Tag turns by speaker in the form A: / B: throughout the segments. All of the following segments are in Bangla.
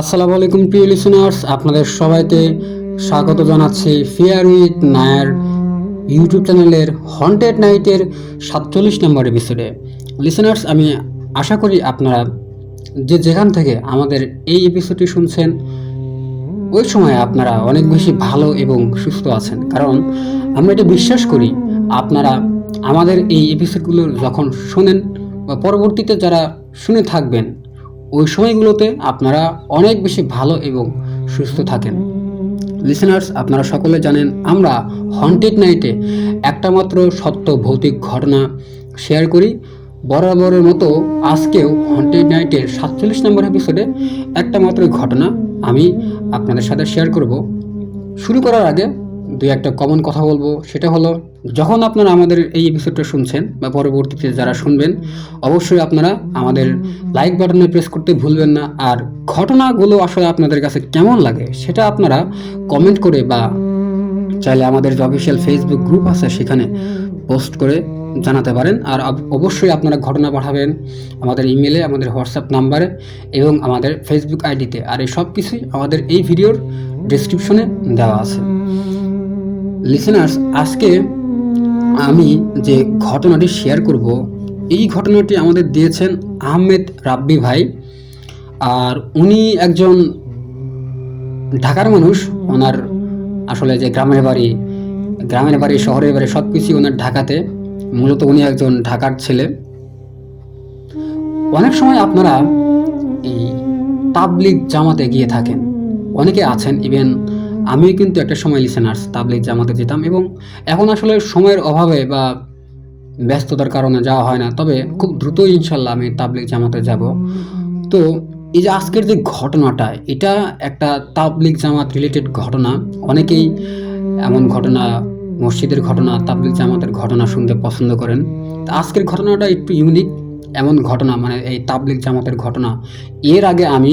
A: আসসালামু আলাইকুম, প্রিয় লিসনার্স আপনাদের সবাইকে স্বাগত জানাচ্ছি ফিয়ার উইথ নায়ার ইউটিউব চ্যানেলের হন্টেড নাইটের সাতচল্লিশ নম্বর এপিসোডে লিসনার্স আমি আশা করি আপনারা যে যেখান থেকে আমাদের এই এপিসোডটি শুনছেন, ওই সময় আপনারা অনেক বেশি ভালো এবং সুস্থ আছেন। কারণ আমরা এটা বিশ্বাস করি, আপনারা আমাদের এই এপিসোডগুলো যখন শোনেন বা পরবর্তীতে যারা শুনে থাকবেন ওই সময়গুলোতে আপনারা অনেক বেশি ভালো এবং সুস্থ থাকেন। লিসেনার্স আপনারা সকলে জানেন, আমরা হন্টেড নাইটে একটা মাত্র সত্য ভৌতিক ঘটনা শেয়ার করি। বরাবরের মতো আজকেও হন্টেড নাইটের সাতচল্লিশ নম্বর এপিসোডে একটা মাত্র ঘটনা আমি আপনাদের সাথে শেয়ার করব। শুরু করার আগে দুই একটা কমন কথা বলব। সেটা হলো, যখন আপনারা আমাদের এই এপিসোডটা শুনছেন বা পরবর্তীতে যারা শুনবেন, অবশ্যই আপনারা আমাদের লাইক বাটনে প্রেস করতে ভুলবেন না। আর ঘটনাগুলো আসলে আপনাদের কাছে কেমন লাগে, সেটা আপনারা কমেন্ট করে বা চাইলে আমাদের যে অফিসিয়াল ফেসবুক গ্রুপ আছে, সেখানে পোস্ট করে জানাতে পারেন। আর অবশ্যই আপনারা ঘটনা পাঠাবেন আমাদের ইমেলে আমাদের হোয়াটসঅ্যাপ নাম্বারে এবং আমাদের ফেসবুক আইডিতে আর এই সব কিছুই আমাদের এই ভিডিওর ডিসক্রিপশনে দেওয়া আছে। লিসেনার্স আজকে আমি যে ঘটনাটি শেয়ার করব, এই ঘটনাটি আমাদের দিয়েছেন আহমেদ রাব্বি ভাই। আর উনি একজন ঢাকার মানুষ, ওনার আসলে যে গ্রামের বাড়ি গ্রামের বাড়ি, শহরের বাড়ি সব কিছুই ওনার ঢাকাতে। মূলত উনি একজন ঢাকার ছেলে। অনেক সময় আপনারা এই তাবলিগ জামাতে গিয়ে থাকেন। অনেকে আছেন ইভেন আমিও কিন্তু একটা সময় লিসেনার্স তাবলিগ জামাতে যেতাম এবং এখন আসলে সময়ের অভাবে বা ব্যস্ততার কারণে যাওয়া হয় না। তবে খুব দ্রুত ইনশাল্লাহ আমি তাবলিগ জামাতে যাব। তো এই যে আজকের যে ঘটনাটা, এটা একটা তাবলিগ জামাত রিলেটেড ঘটনা। অনেকেই এমন ঘটনা, মসজিদের ঘটনা, তাবলিগ জামাতের ঘটনা শুনতে পছন্দ করেন। তো আজকের ঘটনাটা একটু ইউনিক এমন ঘটনা মানে এই তাবলিগ জামাতের ঘটনা। এর আগে আমি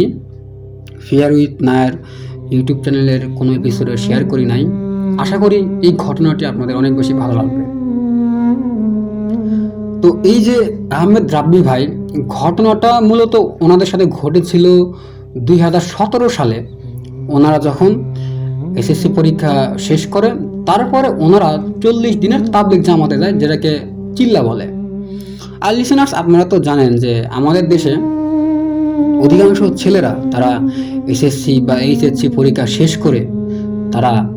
A: ফিয়ার উইথ নায়ার ইউটিউব চ্যানেলের কোনো এপিসোডে শেয়ার করি নাই। আশা করি এই ঘটনাটি আপনাদের অনেক বেশি ভালো লাগবে। তো এই যে আহমেদ রাব্বি ভাই, ঘটনাটা মূলত ওনাদের সাথে ঘটেছিল দুই হাজার সতেরো সালে। ওনারা যখন এসএসসি পরীক্ষা শেষ করে, তারপরে ওনারা চল্লিশ দিনের তাবলিক জামাতে যায়, যেটাকে চিল্লা বলে। আর লিসেনার্স আপনারা তো জানেন যে আমাদের দেশে অধিকাংশ ছেলেরা তারা এসএসসি বা এইচএসসি পরীক্ষা শেষ করে তারা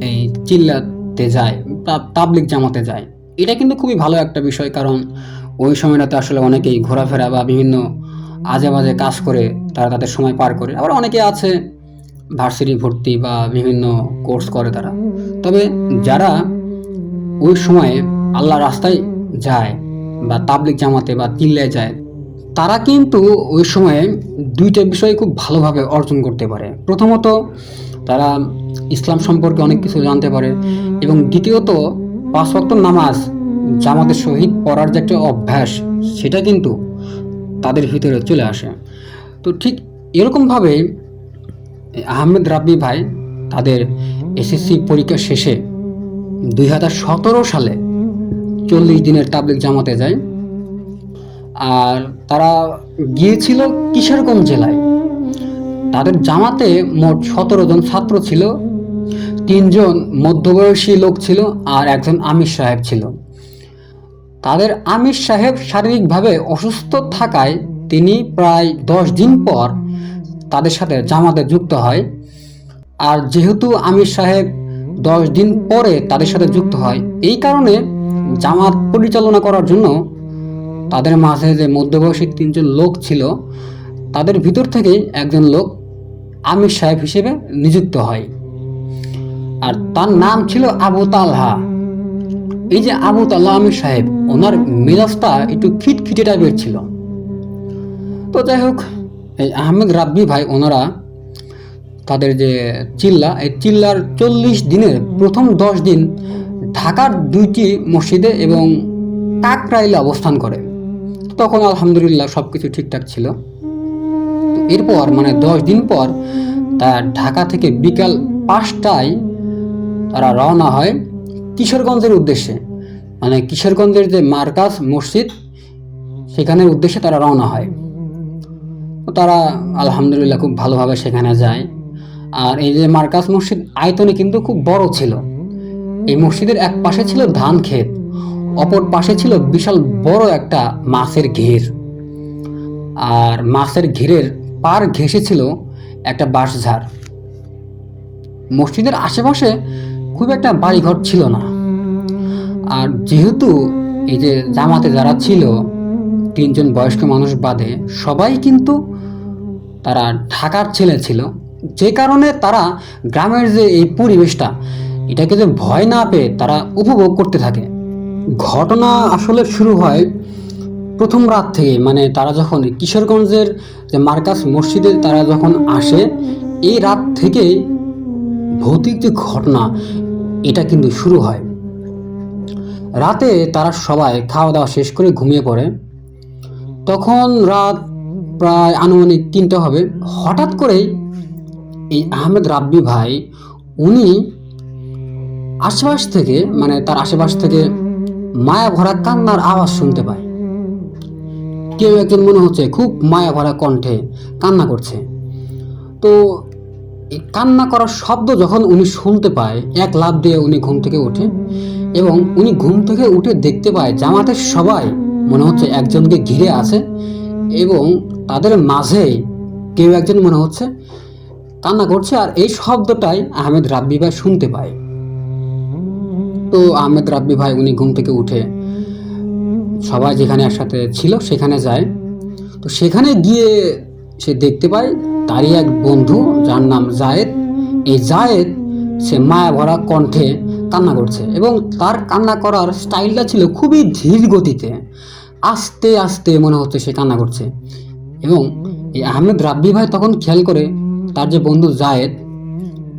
A: এই চিল্লাতে যায়, তা- তাবলিগ জামাতে যায়। এটা কিন্তু খুবই ভালো একটা বিষয় কারণ ওই সময়টাতে আসলে অনেকেই ঘোরাফেরা বা বিভিন্ন আজে বাজে কাজ করে তারা তাদের সময় পার করে। আবার অনেকে আছে ভার্সিটি ভর্তি বা বিভিন্ন কোর্স করে তারা। তবে যারা ওই সময়ে আল্লাহ রাস্তায় যায় বা তাবলিক জামাতে বা চিল্লায় যায় তারা কিন্তু ওই সময়ে দুইটা বিষয় খুব ভালোভাবে অর্জন করতে পারে। প্রথমত, তারা ইসলাম সম্পর্কে অনেক কিছু জানতে পারে এবং দ্বিতীয়ত, পাঁচ ওয়াক্ত নামাজ, জামাতের সহিত পড়ার যে একটা অভ্যাস, সেটা কিন্তু তাদের ভিতরে চলে আসে। তো ঠিক এরকমভাবে আহমেদ রাব্বি ভাই তাদের এসএসসি পরীক্ষা শেষে দুই হাজার সতেরো সালে চল্লিশ দিনের তাবলিক জামাতে যায়। আর তারা গিয়েছিল কিশোরগঞ্জ জেলায়। তাদের জামাতে মোট সতেরো জন ছাত্র ছিল, তিনজন মধ্যবয়সী লোক ছিল আর একজন আমির সাহেব ছিল। তাদের আমির সাহেব শারীরিকভাবে অসুস্থ থাকায় তিনি প্রায় দশ দিন পর তাদের সাথে জামাতে যুক্ত হয়। আর যেহেতু আমির সাহেব দশ দিন পরে তাদের সাথে যুক্ত হয়, এই কারণে জামাত পরিচালনা করার জন্য তাদের মাঝে যে মধ্যবয়সী তিনজন লোক ছিল, তাদের ভিতর থেকেই একজন লোক আমির সাহেব হিসেবে নিযুক্ত হয়। আর তার নাম ছিল আবু তালহা। এই যে আবু তাল্লাহ আমির সাহেব, ওনার মেজাজটা একটু খিটখিটে টাইপের ছিল। তো যাই হোক, এই আহমেদ রাব্বি ভাই, ওনারা তাদের যে চিল্লা, এই চিল্লার চল্লিশ দিনের প্রথম দশ দিন ঢাকার দুইটি মসজিদে এবং কাকরাইলে অবস্থান করে। তখন আলহামদুলিল্লাহ সব কিছু ঠিকঠাক ছিল। এরপর মানে দশ দিন পর তার ঢাকা থেকে বিকাল পাঁচটায় তারা রওনা হয় কিশোরগঞ্জের উদ্দেশ্যে। মানে কিশোরগঞ্জের যে মার্কাজ মসজিদ, সেখানের উদ্দেশ্যে তারা রওনা হয়। তারা আলহামদুলিল্লাহ খুব ভালোভাবে সেখানে যায়। আর এই যে মার্কাস মসজিদ, আয়তনে কিন্তু খুব বড় ছিল। এই মসজিদের এক পাশে ছিল ধান ক্ষেত। অপর পাশে ছিল বিশাল বড় একটা মাছের ঘের। আর মাছের ঘেরের পার ঘেসে ছিল একটা বাঁশঝাড়। মসজিদের আশেপাশে খুব একটা বাড়িঘর ছিল না। আর যেহেতু এই যে জামাতে যারা ছিল, তিনজন বয়স্ক মানুষ বাদে, সবাই কিন্তু তারা ঢাকার ছেলে ছিল। যে কারণে তারা গ্রামের যে এই পরিবেশটা, এটাকে যে ভয় না পেয়ে তারা উপভোগ করতে থাকে। ঘটনা আসলে শুরু হয় প্রথম রাত থেকে মানে তারা যখন কিশোরগঞ্জের যে মার্কাস মসজিদে তারা যখন আসে, এই রাত থেকেই ভৌতিক যে ঘটনা, এটা কিন্তু শুরু হয়। রাতে তারা সবাই খাওয়া দাওয়া শেষ করে ঘুমিয়ে পড়ে। তখন রাত প্রায় আনুমানিক তিনটে হবে। হঠাৎ করেই এই আহমেদ রাব্বি ভাই, উনি আশেপাশ থেকে মানে তার আশেপাশ থেকে মায়া ভরা কান্নার আওয়াজ শুনতে পায়। কেউ একজন মনে হচ্ছে খুব মায়া ভরা কণ্ঠে কান্না করছে। তো কান্না করার শব্দ যখন উনি শুনতে পায়, এক লাভ দিয়ে উনি ঘুম থেকে ওঠে এবং উনি ঘুম থেকে উঠে দেখতে পায় জামাতের সবাই মনে হচ্ছে একজনকে ঘিরে আছে এবং তাদের মাঝে কেউ একজন মনে হচ্ছে কান্না করছে আর এই শব্দটাই আহমেদ রাব্বি ভাই শুনতে পায়। তো আহমেদ রাব্বি ভাই, উনি ঘুম থেকে উঠে সবাই যেখানে একসাথে ছিল সেখানে যায়। তো সেখানে গিয়ে সে দেখতে পায় তারই এক বন্ধু, যার নাম জায়েদ। এই জায়েদ, সে মায়া ভরা কণ্ঠে কান্না করছে এবং তার কান্না করার স্টাইলটা ছিল খুবই ধীর গতিতে। আস্তে আস্তে মনে হচ্ছে সে কান্না করছে। এবং এই আহমেদ রাব্বি ভাই তখন খেয়াল করে তার যে বন্ধু জায়েদ,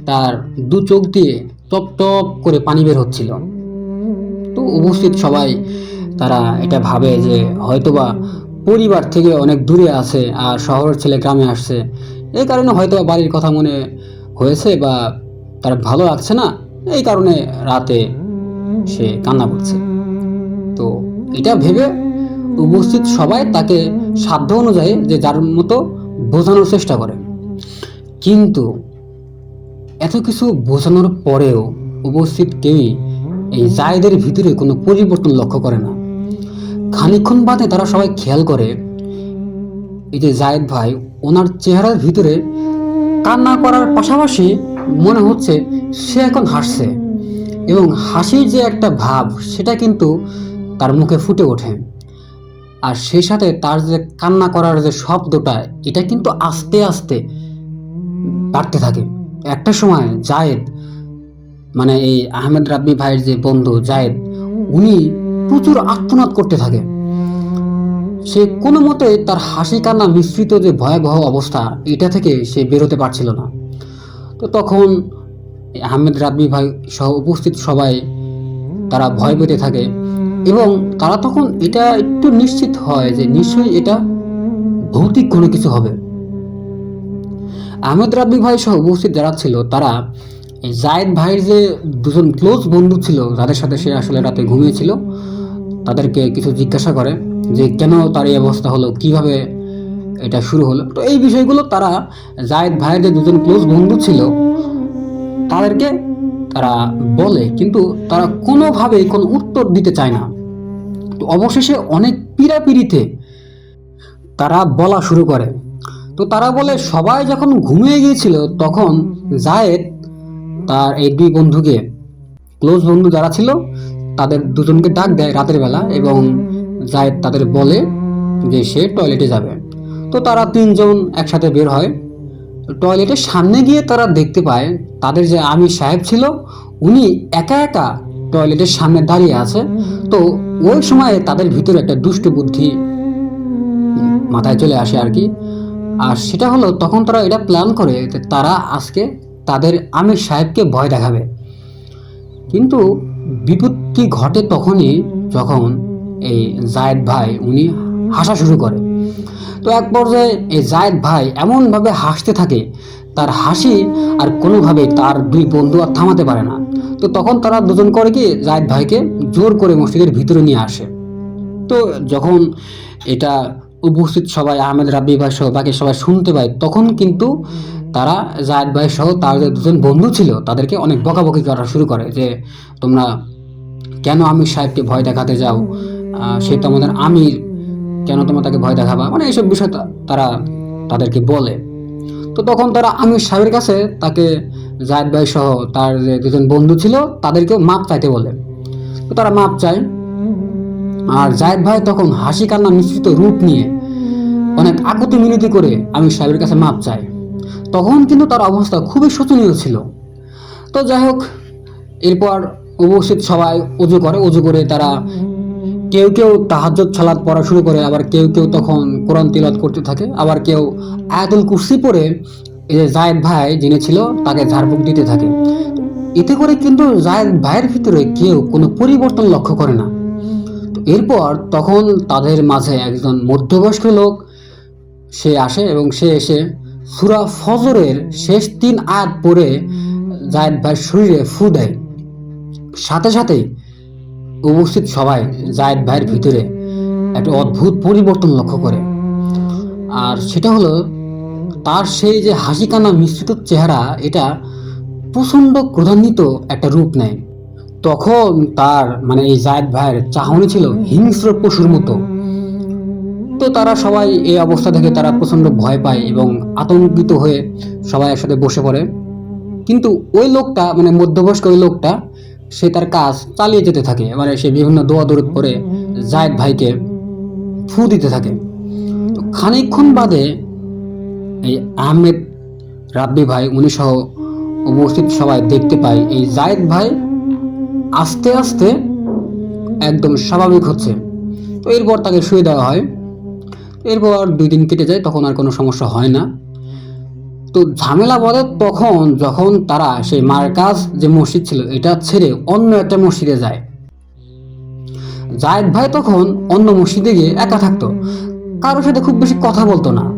A: তার দু চোখ দিয়ে টপ টপ করে পানি বের হচ্ছিল। তো উপস্থিত সবাই, তারা এটা ভাবে যে হয়তোবা পরিবার থেকে অনেক দূরে আছে আর শহরের ছেলে গ্রামে আসছে। এই কারণে হয়তো বাড়ির কথা মনে হয়েছে বা তার ভালো লাগছে না, এই কারণে রাতে সে কান্না করছে। তো এটা ভেবে উপস্থিত সবাই তাকে সাধ্য অনুযায়ী যে যার মতো বোঝানোর চেষ্টা করে। কিন্তু এত কিছু বোঝানোর পরেও উপস্থিত কেউই এই জায়েদের ভিতরে কোনো পরিবর্তন লক্ষ্য করে না। খানিক্ষণ বাদে তারা সবাই খেয়াল করে, এই যে জায়েদ ভাই, ওনার চেহারার ভিতরে কান্না করার পাশাপাশি মনে হচ্ছে সে এখন হাসছে এবং হাসির যে একটা ভাব, সেটা কিন্তু তার মুখে ফুটে ওঠে। আর সেই সাথে তার যে কান্না করার যে শব্দটা, এটা কিন্তু আস্তে আস্তে বাড়তে থাকে। একটা সময় জায়েদ মানে এই আহমেদ রাব্বি ভাইয়ের যে বন্ধু জায়েদ, উনি প্রচুর আত্মনাদ করতে থাকে। সে কোনো মতে তার হাসি কান্না মিশ্রিত যে ভয়াবহ অবস্থা, এটা থেকে সে বেরোতে পারছিল না। তো তখন আহমেদ রাব্বি ভাই সহ উপস্থিত সবাই তারা ভয় পেতে থাকে এবং তারা তখন এটা একটু নিশ্চিত হয় যে নিশ্চয়ই এটা ভৌতিক কোনো কিছু হবে। আহমেদ রাব্বি ভাই সহ উপস্থিত যারা ছিল, তারা জায়েদ ভাইয়ের যে দুজন ক্লোজ বন্ধু ছিল যাদের সাথে সে আসলে রাতে ঘুমিয়েছিল। তাদেরকে কিছু জিজ্ঞাসা করে যে, কেন তার এই অবস্থা হলো? কীভাবে এটা শুরু হলো? তো এই বিষয়গুলো তারা জায়েদ ভাইয়ের যে দুজন ক্লোজ বন্ধু ছিল, তাদেরকে তারা বলে, কিন্তু তারা কোনোভাবেই কোনো উত্তর দিতে চায় না। তো অবশেষে অনেক পীড়াপিড়িতে তারা বলা শুরু করে। তো তারা বলে, সবাই যখন ঘুমিয়ে গিয়েছিল, তখন জায়েদ তার এই দুই বন্ধুকে ক্লোজ বন্ধু যারা ছিল, তাদের দুজনকে ডাক দেয় রাতের বেলা এবং জায়েদ তাদের বলে যে সে টয়লেটে যাবে। তো তারা তিনজন একসাথে বের হয়। টয়লেটের সামনে গিয়ে তারা দেখতে পায়, তাদের যে আমির সাহেব ছিল, উনি একা একা টয়লেটের সামনে দাঁড়িয়ে আছে। তো ওই সময়ে তাদের ভিতরে একটা দুষ্ট বুদ্ধি মাথায় চলে আসে আর কি। আর সেটা হলো তখন তারা এটা প্ল্যান করে তারা আজকে তাদের আমির সাহেবকে ভয় দেখাবে। কিন্তু বিপত্তি ঘটে তখনই যখন এই জায়েদ ভাই উনি হাসা শুরু করে। তো এক পর্যায়ে এই জায়েদ ভাই এমনভাবে হাসতে থাকে, তার হাসি আর কোনোভাবে তার দুই বন্ধু আর থামাতে পারে না। তো তখন তারা দুজন করে কি জায়েদ ভাইকে জোর করে মসজিদের ভিতরে নিয়ে আসে। তো যখন এটা উপস্থিত সবাই, আহমেদ রাব্বি ভাই সহ বাকি সবাই শুনতে পায়, তখন কিন্তু তারা জায়দ ভাই সহ তার যে দুজন বন্ধু ছিল, তাদেরকে অনেক বকাবকি করা শুরু করে যে, তোমরা কেন আমির সাহেবকে ভয় দেখাতে যাও? সে তো আমাদের আমির, কেন তোমরা তাকে ভয় দেখাবা? মানে এইসব বিষয় তারা তাদেরকে বলে। তো তখন তারা আমির সাহেবের কাছে তাকে জায়দ ভাই সহ তার যে দুজন বন্ধু ছিল, তাদেরকেও মাপ চাইতে বলে। তো তারা মাপ চায় আর জায়দ ভাই তখন হাসি কান্না মিশ্রিত রূপ নিয়ে অনেক আকুতি মিনতি করে আমির সাহেবের কাছে মাপ চায়। তখন কিন্তু তার অবস্থা খুবই শোচনীয় ছিল। তো যাই হোক, এরপর উপস্থিত সবাই উজু করে উজু করে তারা কেউ কেউ তাহাজ্জুদ, সালাত পড়া শুরু করে, আবার কেউ কেউ তখন কোরআন তিলাত করতে থাকে, আবার কেউ আয়াতুল কুরসি পড়ে এই যে জায়েদ ভাই যিনি ছিল, তাকে ঝাড়ফুঁক দিতে থাকে। এতে করে কিন্তু জায়েদ ভাইয়ের ভিতরে কেউ কোনো পরিবর্তন লক্ষ্য করে না। এরপর তখন তাদের মাঝে একজন মধ্যবয়স্ক লোক, সে আসে এবং সে এসে সুরা ফজরের শেষ তিন আয়াত পরে জায়েদ ভাইয়ের শরীরে ফু দেয়। সাথে সাথেই উপস্থিত সবাই জায়েদ ভাইয়ের ভিতরে একটা অদ্ভুত পরিবর্তন লক্ষ্য করে। আর সেটা হলো, তার সেই যে হাসি কান্না মিশ্রিত চেহারা, এটা প্রচণ্ড ক্রোধান্বিত একটা রূপ নেয়। তখন তার মানে এই জায়েদ ভাইয়ের চাহনি ছিল হিংস্র পশুর মতো। তো তারা সবাই এই অবস্থা থেকে তারা প্রচণ্ড ভয় পায় এবং আতঙ্কিত হয়ে সবাই একসাথে বসে পড়ে। কিন্তু ওই লোকটা মানে মধ্যবয়স্ক ওই লোকটা, সে তার কাজ চালিয়ে যেতে থাকে। মানে সে বিভিন্ন দোয়া দৌড় করে জায়েদ ভাইকে ফু দিতে থাকে। তো খানিকক্ষণ বাদে এই আহমেদ, রাব্বি ভাই উনি সহ উপস্থিত সবাই দেখতে পায় এই জায়েদ ভাই আস্তে আস্তে একদম স্বাভাবিক হচ্ছে। তো এরপর তাকে শুয়ে দেওয়া হয়। এরপর দুই দিন কেটে যায়, তখন আর কোনো সমস্যা হয় না। তো ঝামেলা বলে তখন যখন তারা সেই মার্কাজ যে মসজিদ ছিল, এটা ছেড়ে অন্য একটা মসজিদে যায়। জায়েদ ভাই তখন অন্য মসজিদে গিয়ে একা থাকতো। কারোর সাথে খুব বেশি কথা বলতো না।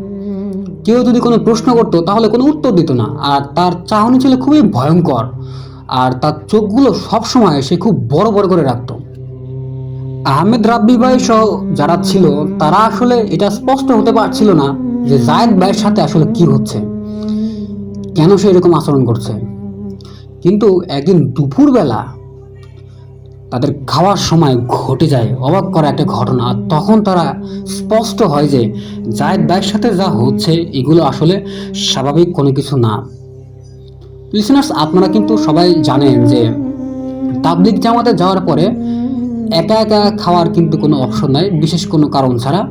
A: কেউ যদি কোনো প্রশ্ন করতো, তাহলে কোনো উত্তর দিত না। আর তার চাহনি ছিল খুবই ভয়ঙ্কর। আর তার চোখগুলো সবসময় সে খুব বড় বড় করে রাখতো। আহমেদ রাব্বি ভাই সহ যারা ছিল, তারা আসলে এটা স্পষ্ট হতে পারছিল না যে জায়েদ ভাইয়ের সাথে আসলে কি হচ্ছে, কেন সে এরকম আচরণ করছে। কিন্তু একদিন দুপুরবেলা তাদের খাওয়ার সময় ঘটে যায় অবাক করা একটা ঘটনা, তখন তারা স্পষ্ট হয় যে জায়েদ ভাইয়ের সাথে যা হচ্ছে এগুলো আসলে স্বাভাবিক কোনো কিছু না। লিসনার্স আপনারা কিন্তু সবাই জানেন যে তাবলিক জামাতে যাওয়ার পরে একা একা খাওয়ার কিন্তু কোনো অপশন নাই, বিশেষ কোনো কারণ ছাড়া।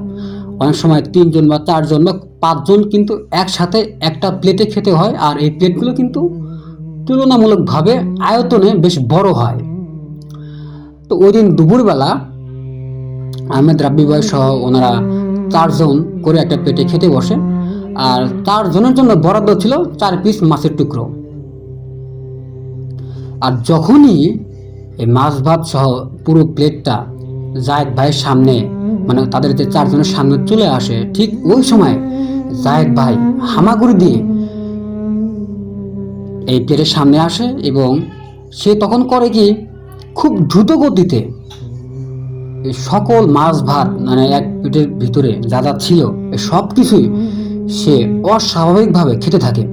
A: অনেক সময় তিনজন বা চারজন বা পাঁচজন কিন্তু একসাথে একটা প্লেটে খেতে হয় আর এই প্লেটগুলো কিন্তু তুলনামূলকভাবে আয়তনে বেশ বড় হয়। তো ওই দিন দুপুরবেলা আহমেদ রাব্বি ভাই সহ ওনারা চারজন করে একটা প্লেটে খেতে বসে। আর চারজনের জন্য বরাদ্দ ছিল চার পিস মাছের টুকরো। আর যখনই এই মাছ ভাত সহ পুরো প্লেটটা জায়েদ ভাইয়ের সামনে মানে তাদের যে চারজনের সামনে চলে আসে, ঠিক ওই সময় জায়েদ ভাই হামাগুড়ি দিয়ে এই প্লেটের সামনে আসে এবং সে তখন করে কি, খুব দ্রুত গতিতে সকল মাছ ভাত মানে এক প্লেটের ভিতরে যা যা ছিল সব কিছুই সে অস্বাভাবিকভাবে খেতে থাকে।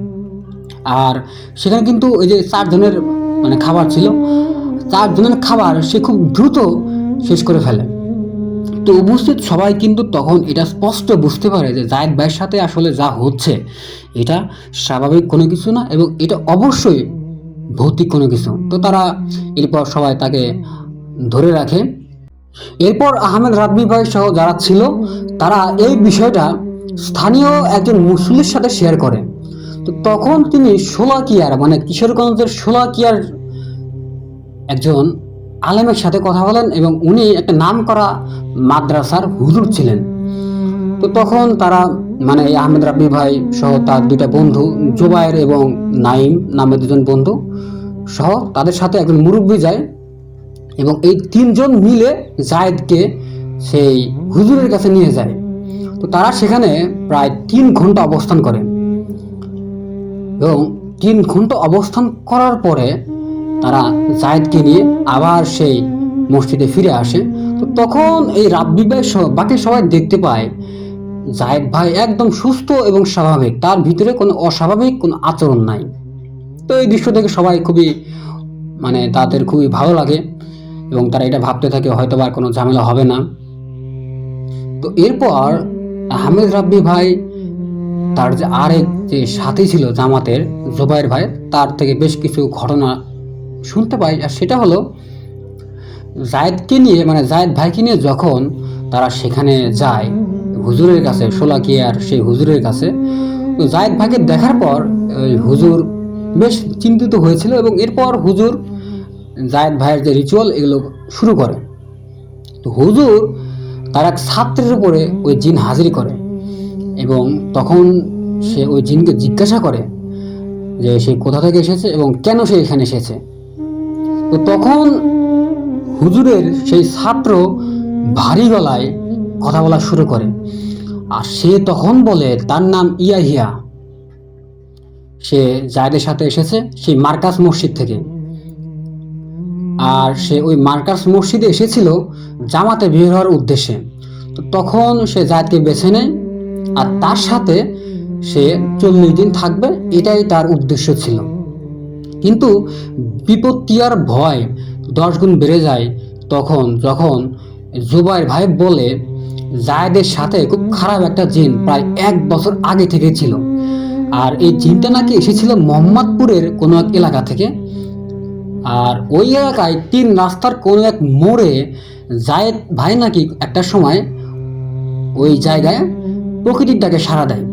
A: আর সেখানে কিন্তু ওই যে চারজনের মানে খাবার ছিল, তার জন্য খাবার সে খুব দ্রুত শেষ করে ফেলে। তো উপস্থিত সবাই কিন্তু তখন এটা স্পষ্ট বুঝতে পারে যে জায়েদ ভাইয়ের সাথে আসলে যা হচ্ছে, এটা স্বাভাবিক কোনো কিছু না এবং এটা অবশ্যই ভৌতিক কোনো কিছু। তো তারা এরপর সবাই তাকে ধরে রাখে। এরপর আহমেদ রাব্বি ভাই সহ যারা ছিল, তারা এই বিষয়টা স্থানীয় একজন মুসলিমের সাথে শেয়ার করে। তো তখন তিনি সোলাকিয়ার মানে কিশোরগঞ্জের সোলাকিয়ার একজন আলেমের সাথে কথা বলেন এবং উনি একটা নাম করা মাদ্রাসার হুজুর ছিলেন। তো তখন তারা মানে এই আহমেদ রাব্বি ভাই সহ তার দুইটা বন্ধু, জুবায়ের এবং নাইম নামে দুজন বন্ধু সহ তাদের সাথে একজন মুরব্বী যায় এবং এই তিনজন মিলে জায়েদকে সেই হুজুরের কাছে নিয়ে যায়। তো তারা সেখানে প্রায় তিন ঘণ্টা অবস্থান করে এবং তিন ঘণ্টা অবস্থান করার পরে তারা জায়েদকে নিয়ে আবার সেই মসজিদে ফিরে আসে। তো তখন এই রাব্বি ভাই বাকি সবাই দেখতে পায়, জায়েদ ভাই একদম সুস্থ এবং স্বাভাবিক, তার ভিতরে কোনো অস্বাভাবিক কোনো আচরণ নাই। তো এই দৃশ্য থেকে সবাই খুবই মানে তাদের খুবই ভালো লাগে এবং তারা এটা ভাবতে থাকে হয়তো আর কোনো ঝামেলা হবে না। তো এরপর আহমেদ রাব্বি ভাই তার যে আরেক যে সাথী ছিল জামাতের, জোবাইর ভাই, তার থেকে বেশ কিছু ঘটনা শুনতে পাই। আর সেটা হলো, জায়েদকে নিয়ে মানে জায়েদ ভাইকে নিয়ে যখন তারা সেখানে যায় হুজুরের কাছে সোলাকিয়ার সেই হুজুরের কাছে, তো জায়েদ ভাইকে দেখার পর হুজুর বেশ চিন্তিত হয়েছিল এবং এরপর হুজুর, জায়েদ ভাইয়ের যে রিচুয়াল এগুলো শুরু করে। তো হুজুর তার এক ছাত্রের উপরে ওই জিন হাজির করে। এবং তখন সে ওই জিনকে জিজ্ঞাসা করে যে সে কোথা থেকে এসেছে এবং কেন সে এখানে এসেছে। তো তখন হুজুরের সেই ছাত্র ভারী গলায় কথা বলা শুরু করে। আর সে তখন বলে, তার নাম ইয়াহিয়া। সে জায়দের সাথে এসেছে, সেই মার্কাস মসজিদ থেকে। আর সে ওই মার্কাস মসজিদে এসেছিল জামাতে বের হওয়ার উদ্দেশ্যে। তো তখন সে জায়দকে বেছে নেয় আর তার সাথে সে চল্লিশ দিন থাকবে, এটাই তার উদ্দেশ্য ছিল। কিন্তু বিপত্তি আর ভয় দশ গুণ বেড়ে যায় তখন, যখন জুবাইর ভাই বলে, জায়েদের সাথে খুব খারাপ একটা জিন প্রায় এক বছর আগে থেকে ছিল। আর এই জিনটা নাকি এসেছিল মোহাম্মদপুরের কোনো এক এলাকা থেকে। আর ওই এলাকায় তিন রাস্তার কোনো এক মোড়ে জায়েদ ভাই নাকি একটা সময় ওই জায়গায় প্রকৃতির ডাকে সাড়া দেয়।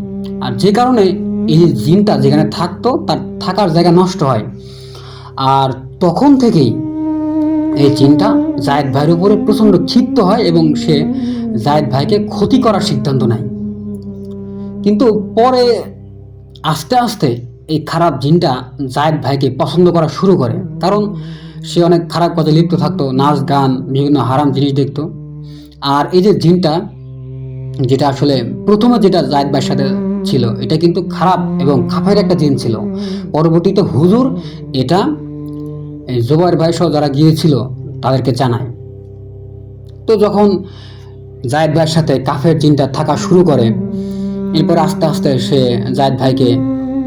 A: আর যে কারণে এই যে জিনটা যেখানে থাকতো, তার থাকার জায়গা নষ্ট হয়। আর তখন থেকেই এই জিনটা জায়েদ ভাইয়ের উপরে প্রচণ্ড ক্ষিপ্ত হয় এবং সে জায়েদ ভাইকে ক্ষতি করার সিদ্ধান্ত নেয়। কিন্তু পরে আস্তে আস্তে এই খারাপ জিনটা জায়েদ ভাইকে পছন্দ করা শুরু করে। কারণ সে অনেক খারাপ কাজে লিপ্ত থাকতো, নাচ, গান, বিভিন্ন হারাম জিনিস দেখতো। আর এই যে জিনটা যেটা আসলে প্রথমে যেটা জায়েদ ভাইয়ের সাথে ছিল, এটা কিন্তু খারাপ এবং খাফের একটা জিন ছিল। পরবর্তীতে হুজুর এটা জোবাইর ভাই সহ যারা গিয়েছিল, তাদেরকে জানায়। তো যখন জায়েদ ভাইয়ের সাথে কাফের জিনটা থাকা শুরু করে, এরপর আস্তে আস্তে সে জায়েদ ভাইকে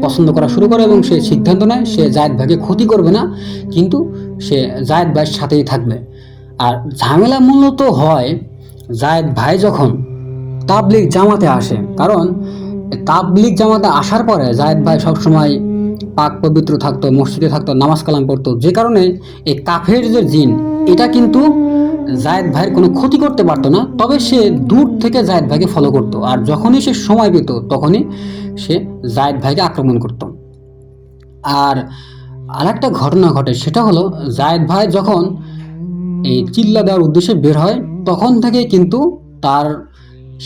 A: পছন্দ করা শুরু করে এবং সে সিদ্ধান্ত নেয়, সে জায়েদ ভাইকে ক্ষতি করবে না, কিন্তু সে জায়েদ ভাইয়ের সাথেই থাকবে। আর ঝামেলা মূলত হয় জায়েদ ভাই যখন তাবলিগ জামাতে আসে। কারণ, তাবলিগ জামাতে আসার পরে জায়েদ ভাই সবসময় পাক পবিত্র থাকতো, মসজিদে থাকতো, নামাজ কালাম পড়তো। যে কারণে এই কাফের যে জিন, এটা কিন্তু জায়েদ ভাইয়ের কোনো ক্ষতি করতে পারতো না। তবে সে দূর থেকে জায়েদ ভাইকে ফলো করতো। আর যখনই সে সময় পেত, তখনই সে জায়েদ ভাইকে আক্রমণ করতো। আর আরেকটা ঘটনা ঘটে, সেটা হলো জায়েদ ভাই যখন এই চিল্লা দেওয়ার উদ্দেশ্যে বের হয়, তখন থেকে কিন্তু তার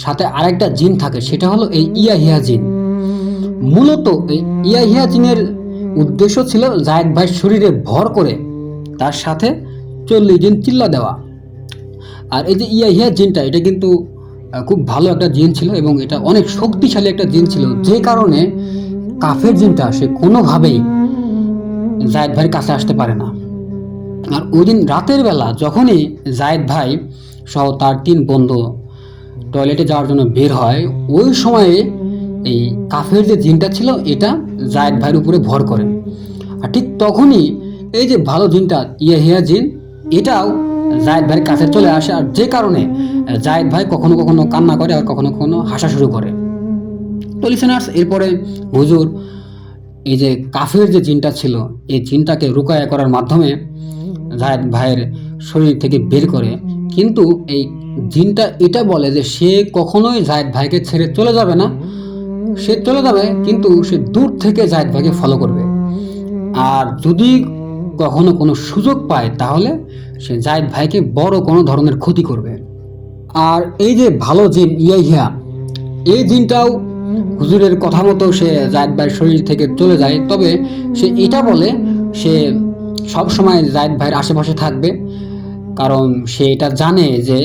A: সাথে আরেকটা জিন থাকে, সেটা হলো এই ইয়াহিয়া জিন। মূলত এই ইয়াহিয়া জিনের উদ্দেশ্য ছিল জায়েদ ভাই শরীরে ভর করে তার সাথে চল্লিশ দিন চিল্লা দেওয়া। আর এই যে ইয়াহিয়া জিনটা, এটা কিন্তু খুব ভালো একটা জিন ছিল এবং এটা অনেক শক্তিশালী একটা জিন ছিল। যে কারণে কাফের জিনটা সে কোনোভাবেই জায়েদ ভাইয়ের কাছে আসতে পারে না। আর ওই দিন রাতের বেলা যখনই জায়েদ ভাই সহ তার তিন বন্ধু টয়লেটে যাওয়ার জন্য বের হয়, ওই সময়ে এই কাফের যে জিনটা ছিল, এটা জায়েদ ভাইয়ের উপরে ভর করে। আর ঠিক তখনই এই যে ভালো জিনটা, ইয়াহিয়া জিন, এটাও জায়েদ ভাইয়ের কাছে চলে আসে। আর যে কারণে জায়েদ ভাই কখনো কখনো কান্না করে আর কখনো কখনো হাসা শুরু করে। তো লিসেনার্স এরপরে হুজুর, এই যে কাফের যে জিনটা ছিল, এই জিনটাকে রুকায়া করার মাধ্যমে জায়েদ ভাইয়ের শরীর থেকে বের করে কিন্তু এই জিনটা এটা বলে যে সে কখনোই জায়েদ ভাইকে ছেড়ে চলে যাবে না। সে চলে যাবে, কিন্তু সে দূর থেকে জায়েদ ভাইকে ফলো করবে। আর যদি কখনো কোনো সুযোগ পায়, তাহলে সে জায়েদ ভাইকে বড় কোনো ধরনের ক্ষতি করবে। আর এই যে ভালো জিন ইয়াহিয়া, এই জিনটাও হুজুরের কথা মতো সে জায়েদ ভাইয়ের শরীর থেকে চলে যায়। তবে সে এটা বলে, সে সব সময় জায়েদ ভাইয়ের আশেপাশে থাকবে। কারণ সে এটা জানে যে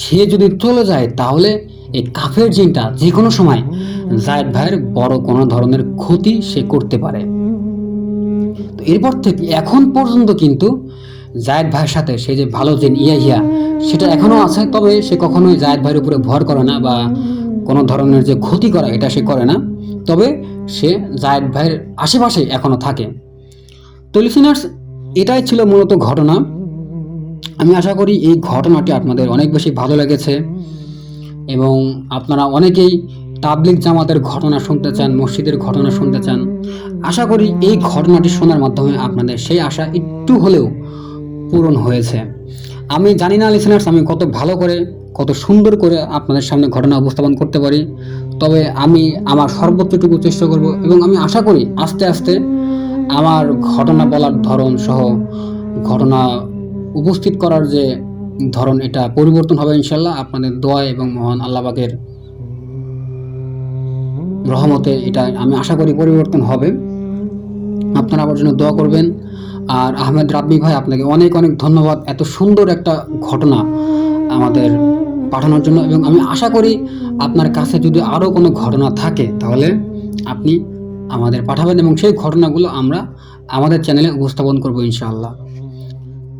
A: সে যদি চলে যায়, তাহলে এই কাফের জিনটা যে কোনো সময় জায়েদ ভাইয়ের বড় কোনো ধরনের ক্ষতি সে করতে পারে। তো এরপর থেকে এখন পর্যন্ত কিন্তু জায়েদ ভাইয়ের সাথে সে যে ভালো জিন ইয়া ইয়া সেটা এখনও আছে, তবে সে কখনোই জায়েদ ভাইয়ের উপরে ভর করে না বা কোনো ধরনের যে ক্ষতি করা, এটা সে করে না। তবে সে জায়েদ ভাইয়ের আশেপাশে এখনও থাকে। তো লিসিনার্স এটাই ছিল মূলত ঘটনা। আমি আশা করি এই ঘটনাটি আপনাদের অনেক বেশি ভালো লেগেছে এবং আপনারা অনেকেই তাবলিক জামাতের ঘটনা শুনতে চান, মসজিদের ঘটনা শুনতে চান। আশা করি এই ঘটনাটি শোনার মাধ্যমে আপনাদের সেই আশা একটু হলেও পূরণ হয়েছে। আমি জানি না লিসেনার্স আমি কত ভালো করে, কত সুন্দর করে আপনাদের সামনে ঘটনা উপস্থাপন করতে পারি, তবে আমি আমার সর্বোচ্চটুকু চেষ্টা করব এবং আমি আশা করি আস্তে আস্তে আমার ঘটনা বলার ধরন সহ ঘটনা উপস্থিত করার যে ধরন, এটা পরিবর্তন হবে ইনশাল্লাহ আপনাদের দোয়া এবং মহান আল্লাহবাগের রহমতে এটা আমি আশা করি পরিবর্তন হবে। আপনারা আমার জন্য দোয়া করবেন। আর আহমেদ রাব্বি ভাই, আপনাকে অনেক অনেক ধন্যবাদ। এত সুন্দর একটা ঘটনা আমাদের পাঠানোর জন্য এবং আমি আশা করি আপনার কাছে যদি আরও কোনো ঘটনা থাকে, তাহলে আপনি আমাদের পাঠাবেন এবং সেই ঘটনাগুলো আমরা আমাদের চ্যানেলে উপস্থাপন করব ইনশাআল্লাহ।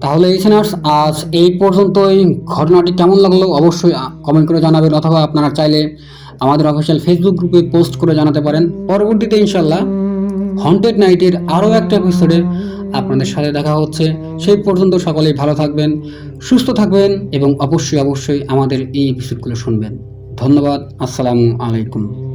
A: তাহলে লিসেনার্স আজ এই পর্যন্তই। ঘটনাটি কেমন লাগল অবশ্যই কমেন্ট করে জানাবেন অথবা আপনারা চাইলে আমাদের অফিসিয়াল ফেসবুক গ্রুপে পোস্ট করে জানাতে পারেন। পরবর্তীতে ইনশাল্লাহ হন্টেড নাইটের আরও একটা এপিসোডে আপনাদের সাথে দেখা হচ্ছে। সেই পর্যন্ত সকলেই ভালো থাকবেন, সুস্থ থাকবেন এবং অবশ্যই অবশ্যই আমাদের এই এপিসোডগুলো শুনবেন। ধন্যবাদ, আসসালামু আলাইকুম।